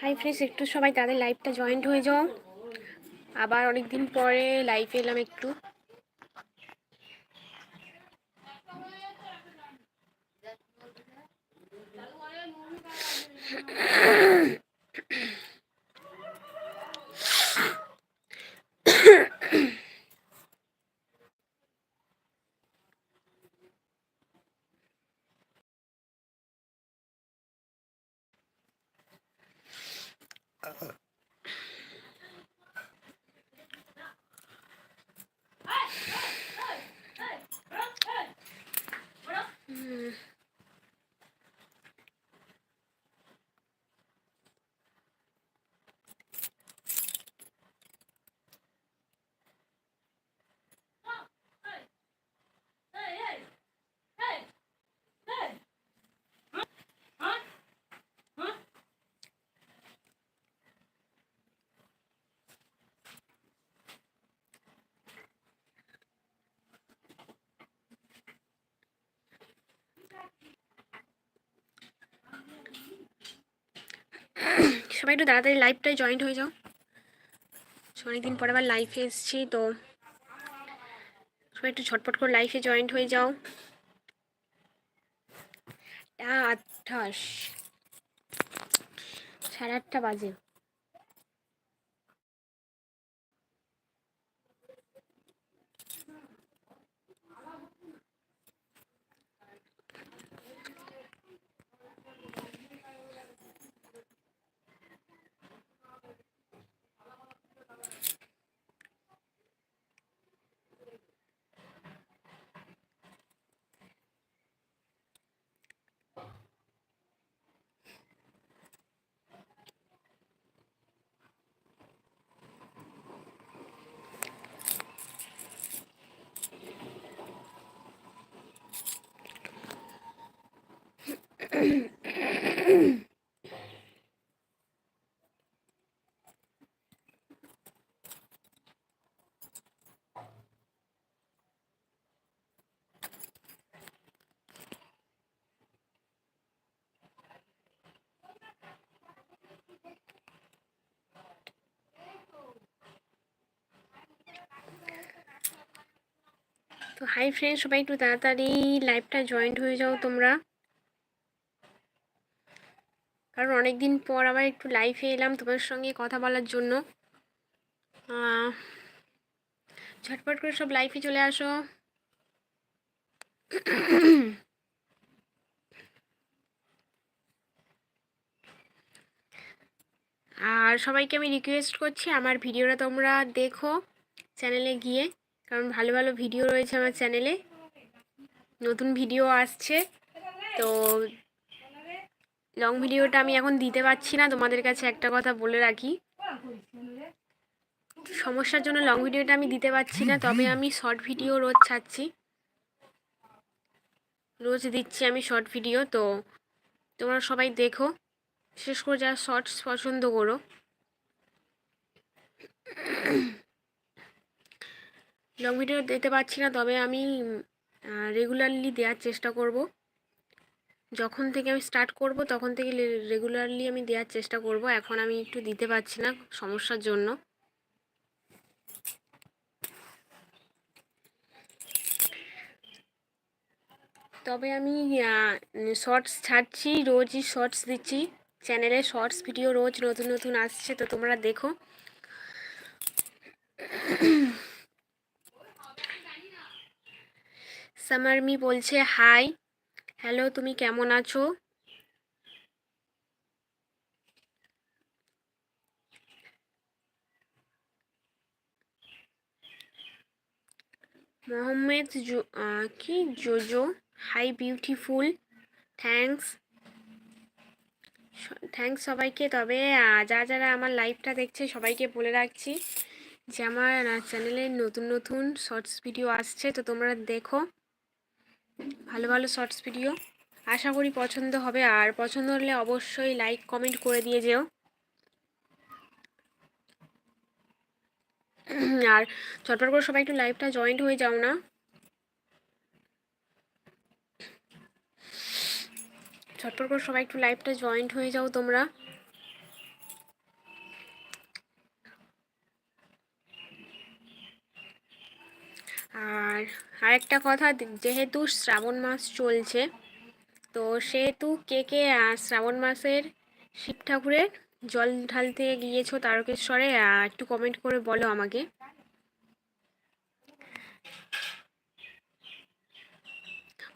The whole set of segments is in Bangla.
হাই ফ্রেন্ডস একটু সবাই তাদের লাইভটা জয়েন্ট হয়ে যাও। আবার অনেক দিন পরে লাইভে এলাম একটু। সবাই একটু তাড়াতাড়ি লাইভটায় জয়েন্ট হয়ে যাও। অনেকদিন পরে আবার লাইফে এসছি, তো সবাই একটু ঝটপট করে লাইফে জয়েন্ট হয়ে যাও। আঠাশ সাড়ে আটটা বাজে। তো হাই ফ্রেন্ড সবাই একটু তাড়াতাড়ি লাইভটা জয়েন্ট হয়ে যাও তোমরা। কারণ অনেক দিন পর আবার একটু লাইভে এলাম তোমার সঙ্গে কথা বলার জন্য। ঝটপট করে সব লাইভে চলে আসো। আর সবাইকে আমি রিকোয়েস্ট করছি আমার ভিডিওটা তোমরা দেখো চ্যানেলে গিয়ে, কারণ ভালো ভালো ভিডিও রয়েছে আমার চ্যানেলে নতুন ভিডিও আসছে, তো লং ভিডিওটা আমি এখন দিতে পারছি না, তোমাদের কাছে একটা কথা বলে রাখি। সমস্যার জন্য লং ভিডিওটা আমি দিতে পারছি না, তবে আমি শর্ট ভিডিও রোজ ছাড়ছি। রোজ দিচ্ছি আমি শর্ট ভিডিও, তো তোমরা সবাই দেখো। বিশেষ করে যারা শর্টস পছন্দ করো। লং ভিডিও দিতে পারছি না, তবে আমি রেগুলারলি দেওয়ার চেষ্টা করব। যখন থেকে আমি স্টার্ট করব, তখন থেকে রেগুলারলি আমি দেওয়ার চেষ্টা করব। এখন আমি একটু দিতে পারছি না সমস্যার জন্য। তবে আমি শর্টস ছাড়ছি, রোজই শর্টস দিচ্ছি। চ্যানেলে শর্টস ভিডিও রোজ নতুন নতুন আসছে, তো তোমরা দেখো। সামারমি বলছে হাই হ্যালো, তুমি কেমন আছো? মোহাম্মদ কি? Jojo, hi beautiful, thanks. Thanks সবাইকে। তবে যারা যারা আমার লাইভটা দেখছে, সবাইকে বলে রাখছি যে আমার চ্যানেলে নতুন নতুন শর্টস ভিডিও আসছে, তো তোমরা দেখো। ভালো ভালো শর্টস ভিডিও। আশা করি পছন্দ হবে। আর পছন্দ হলে অবশ্যই লাইক, কমেন্ট করে দিয়ে যেও। আর চটপট করে সবাই একটু লাইভটা জয়েন্ট হয়ে যাও না। চটপট করে সবাই একটু লাইভটা জয়েন্ট হয়ে যাও তোমরা আর আরেকটা কথা, যেহেতু শ্রাবণ মাস চলছে, তো সেহেতু কে কে শ্রাবণ মাসের শিব ঠাকুরের জল ঢালতে গিয়েছো তারকেশ্বরে একটু কমেন্ট করে বলো আমাকে।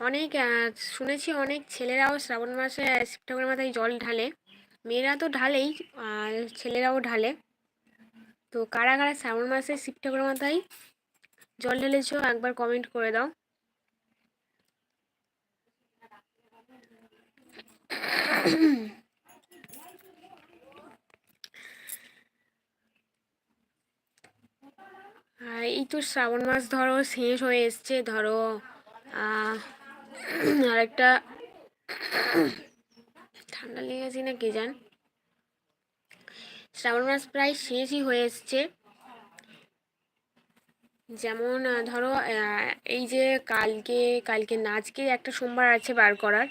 অনেক শুনেছি অনেক ছেলেরাও শ্রাবণ মাসে শিব ঠাকুরের মাথায় জল ঢালে। মেয়েরা তো ঢালেই ছেলেরাও ঢালে। তো কারা কারা শ্রাবণ মাসে শিব ঠাকুরের মাথায় জল ঢেলেছো একবার কমেন্ট করে দাও। এই তো শ্রাবণ মাস ধরো, শেষ হয়ে এসছে, ধরো আর একটা ঠান্ডা লেগেছে না, কে জান। শ্রাবণ মাস প্রায় শেষই হয়ে এসছে। যেমন ধরো এই যে কালকে কালকে নাচকে একটা সোমবার আছে বার করার।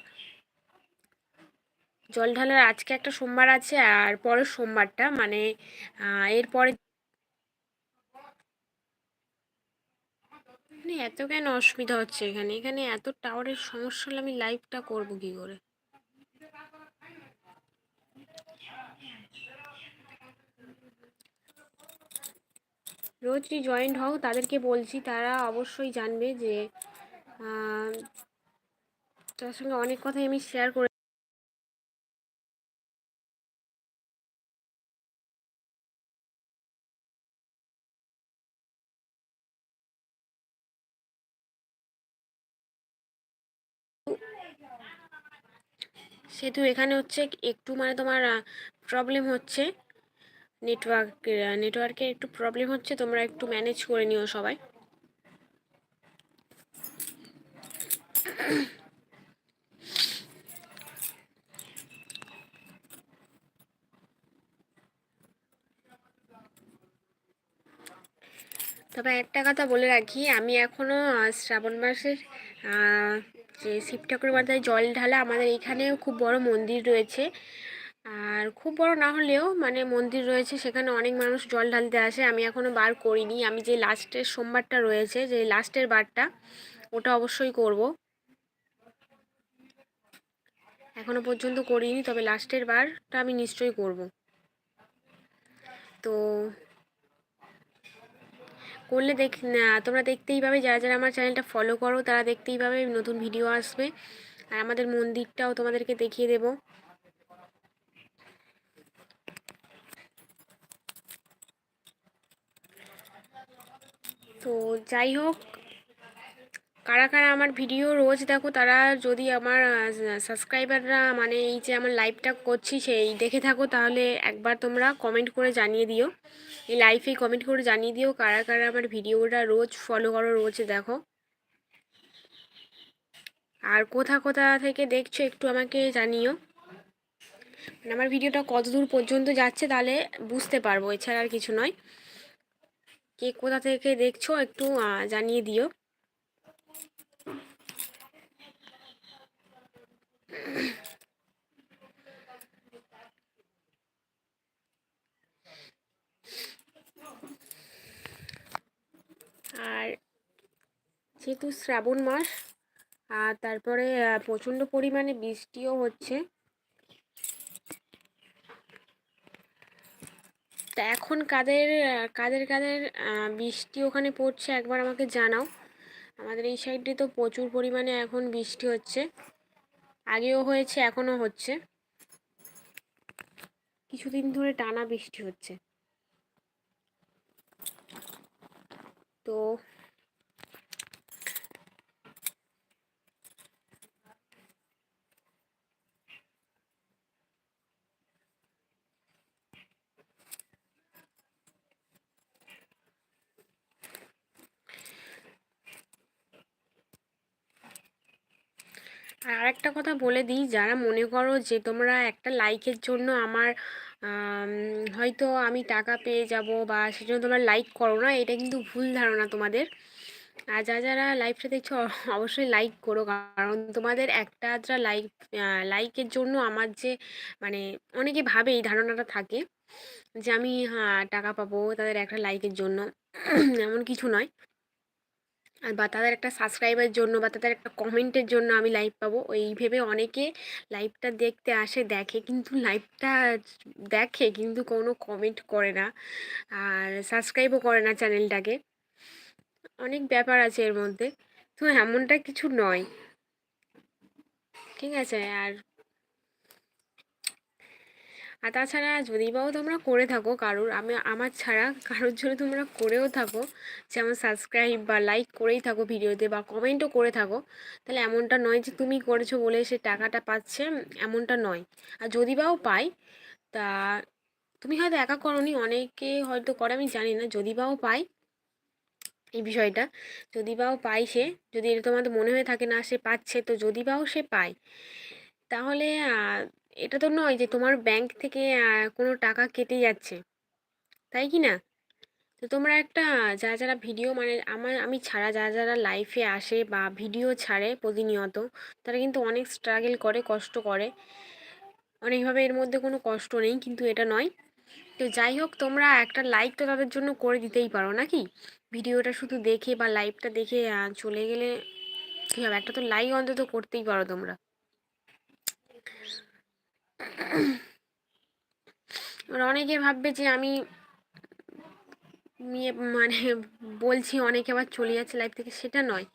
জল ঢালার আজকে একটা সোমবার আছে আর পরের সোমবারটা মানে এরপরে এত কেন অসুবিধা হচ্ছে এখানে? এখানে এত টাওয়ারের সমস্যা হলে আমি লাইভটা করব কি করে? রোজই জয়েন্ট হও, তাদেরকে বলছি, তারা অবশ্যই জানবে যে তার সঙ্গে অনেক কথাই আমি শেয়ার করে সেহেতু এখানে হচ্ছে একটু মানে তোমার প্রবলেম হচ্ছে। নেটওয়ার্ক নেটওয়ার্কের একটু প্রবলেম হচ্ছে, তোমরা একটু ম্যানেজ করে নিও সবাই। তবে একটা কথা বলে রাখি, আমি এখনও শ্রাবণ মাসের যে শিব ঠাকুরের মাথায় জল ঢালা, আমাদের এখানেও খুব বড় মন্দির রয়েছে। আর খুব বড় না হলেও মানে মন্দির রয়েছে, সেখানে অনেক মানুষ জল ঢালতে আসে। আমি এখনও বার করিনি। আমি যে লাস্টের সোমবারটা রয়েছে, যে লাস্টের বারটা, ওটা অবশ্যই করব। এখনও পর্যন্ত করিনি, তবে লাস্টের বারটা আমি নিশ্চয়ই করব। তো করলে দেখ তোমরা দেখতেই পাবে, যারা যারা আমার চ্যানেলটা ফলো করো, তারা দেখতেই পাবে নতুন ভিডিও আসবে। আর আমাদের মন্দিরটাও তোমাদেরকে দেখিয়ে দেব। তো যাই হোক, কারা কারা আমার ভিডিও রোজ দেখো, তারা যদি আমার সাবস্ক্রাইবাররা মানে এই যে আমার লাইভটা করছি সেই দেখে থাকো, তাহলে একবার তোমরা কমেন্ট করে জানিয়ে দিও। এই লাইভে কমেন্ট করে জানিয়ে দিও কারা কারা আমার ভিডিওটা রোজ ফলো করো, রোজ দেখো। আর কোথা কোথা থেকে দেখছ একটু আমাকে জানিও। মানে আমার ভিডিওটা কত দূর পর্যন্ত যাচ্ছে তাহলে বুঝতে পারব, এছাড়া আর কিছু নয়। কে কোথা থেকে দেখছ একটু জানিয়ে দিও। আর যেহেতু শ্রাবণ মাস আর তারপরে প্রচণ্ড পরিমাণে বৃষ্টিও হচ্ছে। তা এখন কাদের কাদের কাদের বৃষ্টি ওখানে পড়ছে একবার আমাকে জানাও। আমাদের এই সাইডে তো প্রচুর পরিমাণে এখন বৃষ্টি হচ্ছে। আগেও হয়েছে, এখনও হচ্ছে। কিছুদিন ধরে টানা বৃষ্টি হচ্ছে। তো আর একটা কথা বলে দিই, যারা মনে করো যে তোমরা একটা লাইকের জন্য আমার হয়তো আমি টাকা পেয়ে যাব বা সেজন্য তোমরা লাইক করো না, এটা কিন্তু ভুল ধারণা তোমাদের। আর যা যারা লাইভটা দেখছ, অবশ্যই লাইক করো, কারণ তোমাদের একটা আধটা লাইক লাইকের জন্য আমার যে মানে অনেকে ভাবে এই ধারণাটা থাকে যে আমি হ্যাঁ টাকা পাবো তাদের একটা লাইকের জন্য। এমন কিছু নয়। আর বা তাদের একটা সাবস্ক্রাইবের জন্য বা তাদের একটা কমেন্টের জন্য আমি লাইভ পাবো। ওই ভেবে অনেকে লাইভটা দেখতে আসে, দেখে কিন্তু লাইভটা দেখে কিন্তু কোনো কমেন্ট করে না। আর সাবস্ক্রাইবও করে না চ্যানেলটাকে অনেক ব্যাপার আছে এর মধ্যে। তো এমনটা কিছু নয়। ঠিক আছে? আর আর তাছাড়া যদি বাও তোমরা করে থাকো কারোর, আমি, আমার ছাড়া কারোর জন্য তোমরা করেও থাকো। যেমন সাবস্ক্রাইব বা লাইক করেই থাকো ভিডিওতে বা কমেন্টও করে থাকো। তাহলে এমনটা নয় যে তুমি করেছ বলে সে টাকাটা পাচ্ছে, এমনটা নয়। আর যদি বাও পাই তা তুমি হয়তো একা করনি, অনেকে হয়তো করে, আমি জানি না। যদি বাও পাই এই বিষয়টা, যদি বাও পাই সে, যদি এটা তোমাদের মনে হয়ে থাকে না সে পাচ্ছে, তো যদি বাও সে পায়, তাহলে এটা তো নয় যে তোমার ব্যাংক থেকে কোনো টাকা কেটে যাচ্ছে। তাই কি না? তো তোমরা একটা যারা যারা ভিডিও মানে আমার আমি ছাড়া যারা যারা লাইফে আসে বা ভিডিও ছাড়ে প্রতিনিয়ত, তারা কিন্তু অনেক স্ট্রাগল করে, কষ্ট করে। অনেকভাবে এর মধ্যে কোনো কষ্ট নেই, কিন্তু এটা নয়। তো যাই হোক, তোমরা একটা লাইক তো তাদের জন্য করে দিতেই পারো, নাকি? ভিডিওটা শুধু দেখে বা লাইভটা দেখে চলে গেলে কী হবে? একটা তো লাইক অন্তত করতেই পারো তোমরা। এবার অনেকে ভাববে যে আমি নিয়ে মানে বলছি, অনেকে আবার চলে যাচ্ছে লাইভ থেকে, সেটা নয়।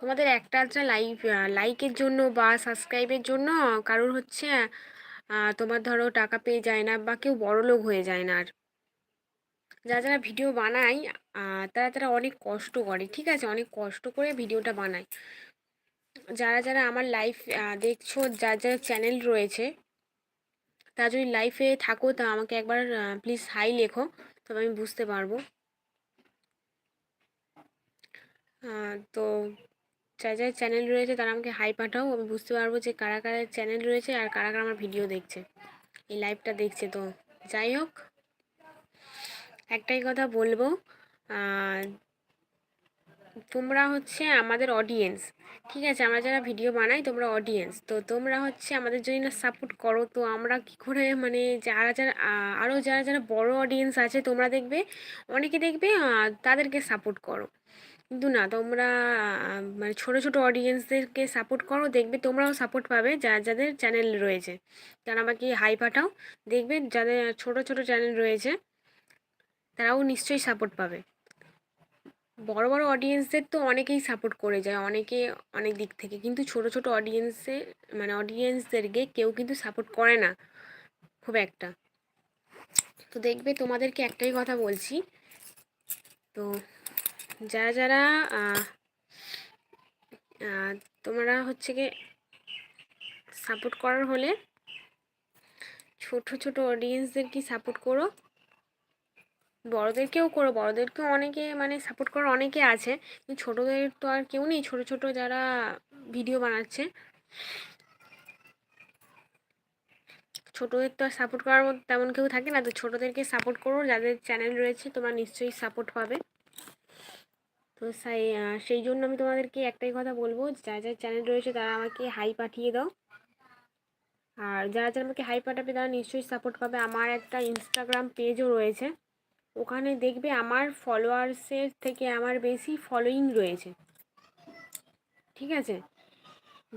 তোমাদের একটা আধটা লাইভ লাইকের জন্য বা সাবস্ক্রাইবের জন্য কারোর হচ্ছে তোমার ধরো টাকা পেয়ে যায় না বা কেউ বড়লোক হয়ে যায় না আর। যারা যারা ভিডিও বানায় তারা তারা অনেক কষ্ট করে, ঠিক আছে? অনেক কষ্ট করে ভিডিওটা বানায়। যারা যারা আমার লাইফ দেখছ, যার যার চ্যানেল রয়েছে তা যদি লাইফে থাকো, তা আমাকে একবার প্লিজ হাই লেখো, তবে আমি বুঝতে পারব। তো যার যার চ্যানেল রয়েছে, তারা আমাকে হাই পাঠাও, আমি বুঝতে পারব যে কারা কারা চ্যানেল রয়েছে, আর কারা কারা আমার ভিডিও দেখছে। এই লাইভটা দেখছে, তো যাই হোক, একটাই কথা বলব তোমরা হচ্ছে আমাদের অডিয়েন্স ঠিক আছে? আমরা যারা ভিডিও বানাই, তোমরা অডিয়েন্স তো তোমরা হচ্ছে আমাদের যদি না সাপোর্ট করো, তো আমরা কি করে মানে যারা যারা আরও যারা যারা বড় অডিয়েন্স আছে, তোমরা দেখবে, অনেকে দেখবে তাদেরকে সাপোর্ট করো। কিন্তু না, তোমরা মানে ছোটো ছোটো অডিয়েন্সদেরকে সাপোর্ট করো, দেখবে তোমরাও সাপোর্ট পাবে, যা, যাদের চ্যানেল রয়েছে। তারা আমাকে হাই পাঠাও, দেখবে যাদের ছোট ছোট চ্যানেল রয়েছে, তারাও নিশ্চয়ই সাপোর্ট পাবে। বড় বড় অডিয়েন্সদের তো অনেকেই সাপোর্ট করে যায়, অনেকে অনেক দিক থেকে। কিন্তু ছোট ছোট অডিয়েন্সে মানে অডিয়েন্সদেরকে কেউ কিন্তু সাপোর্ট করে না, খুব একটা। তো দেখবে তোমাদেরকে একটাই কথা বলছি। তো যারা যারা তোমরা হচ্ছে কি সাপোর্ট করার হলে ছোট ছোট অডিয়েন্সদের কি সাপোর্ট করো। বড়োদেরকেও করো, বড়োদেরকেও অনেকে মানে সাপোর্ট করার অনেকে আছে। কিন্তু ছোটোদের তো আর কেউ নেই, ছোটো ছোটো যারা ভিডিও বানাচ্ছে। ছোটোদের তো আর সাপোর্ট করার মতো তেমন কেউ থাকে না। তো ছোটোদেরকে সাপোর্ট করো, যাদের চ্যানেল রয়েছে, তোমরা নিশ্চয়ই সাপোর্ট পাবে। তো সেই সেই জন্য আমি তোমাদেরকে একটাই কথা বলব, যা যা চ্যানেল রয়েছে তারা আমাকে হাই পাঠিয়ে দাও। আর যারা যারা আমাকে হাই পাঠাবে, তারা নিশ্চয়ই সাপোর্ট পাবে। আমার একটা ইনস্টাগ্রাম পেজও রয়েছে। ওখানে দেখবে আমার ফলোয়ার্সের থেকে আমার বেশি ফলোয়িং রয়েছে। ঠিক আছে?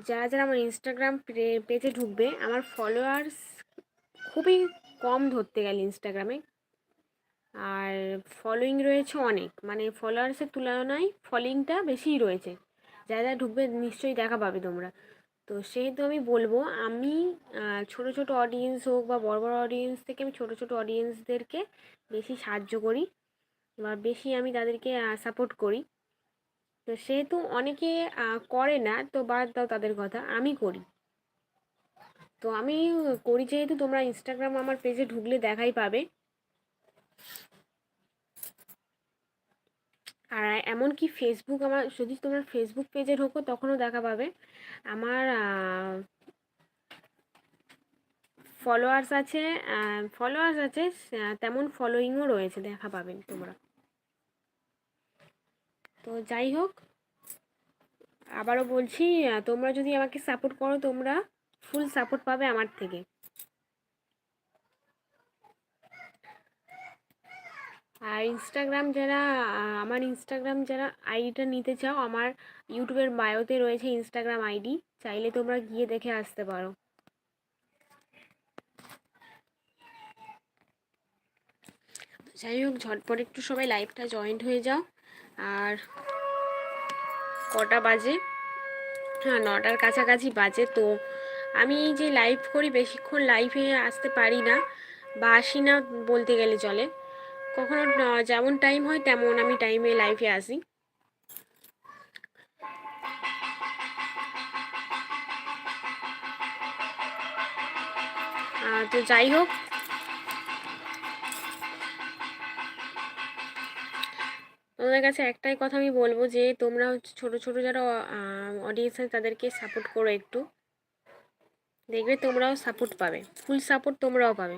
যারা যারা আমার ইনস্টাগ্রাম পেজে ঢুকবে, আমার ফলোয়ার্স খুবই কম ধরতে গেলে ইনস্টাগ্রামে আর ফলোয়িং রয়েছে অনেক। মানে ফলোয়ার্সের তুলনায় ফলোয়িংটা বেশিই রয়েছে। যারা যারা ঢুকবে নিশ্চয়ই দেখা পাবে তোমরা। তো সেহেতু আমি বলব, আমি ছোট ছোট অডিয়েন্স হোক বা বড় বড় অডিয়েন্স থেকে আমি ছোট ছোট অডিয়েন্সদেরকে বেশি সাহায্য করি বা বেশি আমি তাদেরকে সাপোর্ট করি। তো সেহেতু অনেকে করে না, তো বাদ দাও তাদের কথা, আমি করি। তো আমি করি যেহেতু তোমরা ইনস্টাগ্রাম আমার পেজে ঢুকলে দেখাই পাবে। আর এমনকি ফেসবুক আমার, যদি তোমরা ফেসবুক পেজে ঢোকো তখনও দেখা পাবে। আমার ফলোয়ার্স আছে ফলোয়ার্স আছে তেমন ফলোয়িংও রয়েছে, দেখা পাবেন তোমরা। তো যাই হোক, আবারও বলছি তোমরা যদি আমাকে সাপোর্ট করো, তোমরা ফুল সাপোর্ট পাবে আমার থেকে। আর ইনস্টাগ্রাম যারা আমার ইনস্টাগ্রাম যারা আইডিটা নিতে চাও, আমার ইউটিউবের বায়োতে রয়েছে ইনস্টাগ্রাম আইডি চাইলে তোমরা গিয়ে দেখে আসতে পারো। যাই হোক, ঝটপট একটু সবাই লাইভটা জয়েন্ট হয়ে যাও। আর কটা বাজে? হ্যাঁ নটার কাছাকাছি বাজে, তো আমি যে লাইভ করি, বেশিক্ষণ লাইভে আসতে পারি না। বা আসি না বলতে গেলে চলে। কখনো যেমন টাইম হয় তেমন আমি টাইমে লাইফে আসি। তো যাই হোক। তোমাদের কাছে একটাই কথা আমি বলব যে, তোমরা হচ্ছে ছোটো ছোটো যারা অডিয়েন্স আছে তাদেরকে সাপোর্ট করো একটু। দেখবে তোমরাও সাপোর্ট পাবে। ফুল সাপোর্ট তোমরাও পাবে।